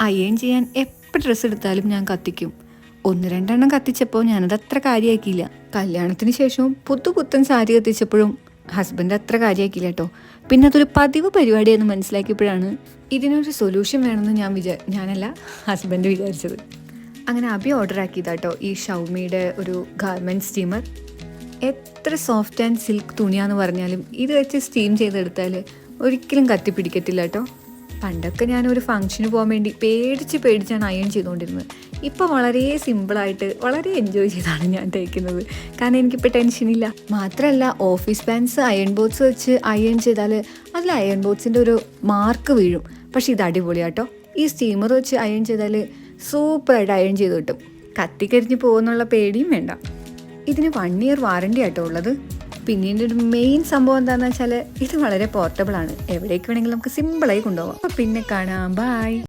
Iron ചെയ്യാൻ എപ്പോൾ dress എടുത്താലും ഞാൻ കത്തിക്കും. ഒന്ന് രണ്ടെണ്ണം കത്തിച്ചപ്പോൾ ഞാനത് അത്ര കാര്യമാക്കിയില്ല കല്യാണത്തിന് ശേഷവും പുത്തു പുത്തൻ സാരി കത്തിച്ചപ്പോഴും ഹസ്ബൻഡ് അത്ര കാര്യമാക്കിയില്ല കേട്ടോ പിന്നെ അതൊരു പതിവ് പരിപാടിയെന്ന് മനസ്സിലാക്കിയപ്പോഴാണ് ഇതിനൊരു സൊല്യൂഷൻ വേണമെന്ന് ഞാൻ വിചാ ഞാനല്ല ഹസ്ബൻഡ് വിചാരിച്ചത്. അങ്ങനെ അഭി ഓർഡർ ആക്കിയതാട്ടോ ഈ ഷൗമിയുടെ ഒരു ഗാർമെന്റ് സ്റ്റീമർ എത്ര സോഫ്റ്റ് ആൻഡ് സിൽക്ക് തുണിയാന്ന് പറഞ്ഞാലും ഇത് വെച്ച് സ്റ്റീം ചെയ്തെടുത്താൽ ഒരിക്കലും കത്തിപ്പിടിക്കത്തില്ല കേട്ടോ പണ്ടൊക്കെ ഞാൻ ഒരു ഫംഗ്ഷന് പോകാൻ വേണ്ടി പേടിച്ച് പേടിച്ചാണ് അയൺ ചെയ്തുകൊണ്ടിരുന്നത്. ഇപ്പോൾ വളരെ സിമ്പിളായിട്ട് വളരെ എൻജോയ് ചെയ്താണ് ഞാൻ തയ്ക്കുന്നത് കാരണം എനിക്കിപ്പോൾ ടെൻഷനില്ല മാത്രമല്ല ഓഫീസ് പാൻസ് അയൺ ബോർഡ്സ് വെച്ച് അയൺ ചെയ്താൽ അതിൽ അയൺ ബോക്സിന്റെ ഒരു മാർക്ക് വീഴും. പക്ഷെ ഇത് അടിപൊളിയാട്ടോ. ഈ സ്റ്റീമർ വെച്ച് അയൺ ചെയ്താൽ സൂപ്പറായിട്ട് അയൺ ചെയ്ത് കിട്ടും. കത്തിക്കരിഞ്ഞ് പോകുന്നുള്ള പേടിയും വേണ്ട. ഇതിന് വൺ ഇയർ വാറണ്ടി ആട്ടോ ഉള്ളത്. പിന്നെ ഇതിന്റെ ഒരു മെയിൻ സംഭവം എന്താണെന്ന് വെച്ചാൽ ഇത് വളരെ പോർട്ടബിൾ ആണ്. എവിടേക്ക് വേണമെങ്കിലും നമുക്ക് സിമ്പിളായി കൊണ്ടുപോകാം. അപ്പോൾ പിന്നെ കാണാം. ബൈ